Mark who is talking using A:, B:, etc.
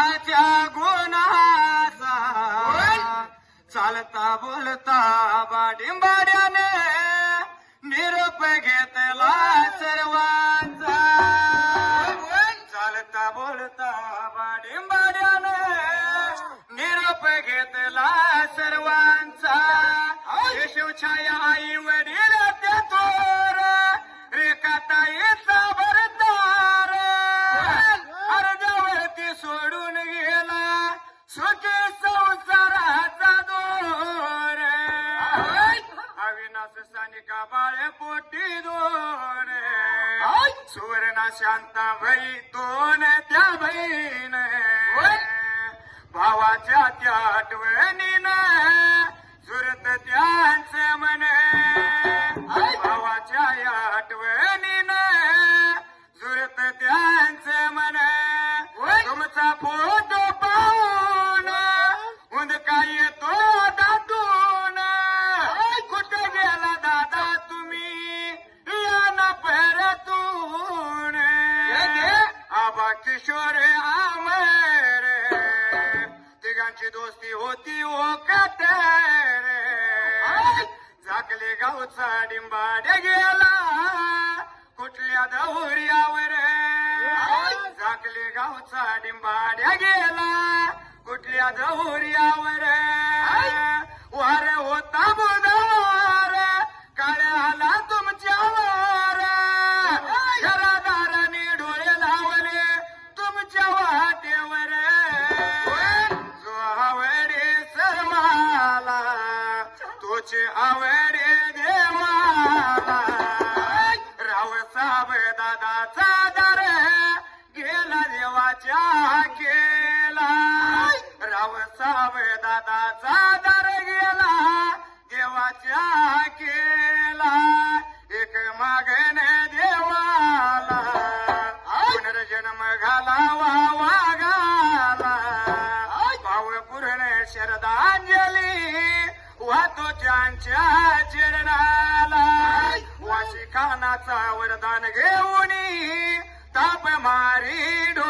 A: कोणाच्या गुणाचा. चालता बोलता बाडिंबाड्याने निरोप घेतला सर्वांचा. चालता बोलता बाडिंबाड्याने निरोप घेतला सर्वांचा. शिवछाया आई बाळे पोटी दोन सुवर्णा शांता बाई दोन त्या बहीण. भावाच्या त्या आठवणीनं सुरत त्यांच मन. भावाच्या या आठवणीनं किशोर आमर तिघांची दोस्ती होती हो ओ कटर झाकले गावचा डिंबाड्या गेला कुठल्या दहुऱ्यावर झाकले गावचा डिंबाड्या गेला कुठल्या दहुऱ्यावर वार होता बुधवार तोचे आवडे देवा राव साब दादाचा दर गेला देवाच्या केला राव साब दादाचा दर गेला देवाच्या केला एक मागण देवाला. पुनर्जन्म घालावा वागाला भाव पूर्ण श्रद्धांजली वाहतो त्यांच्या चरणाला वाशी खानाचा वरदान घेऊन ताप मारी डोला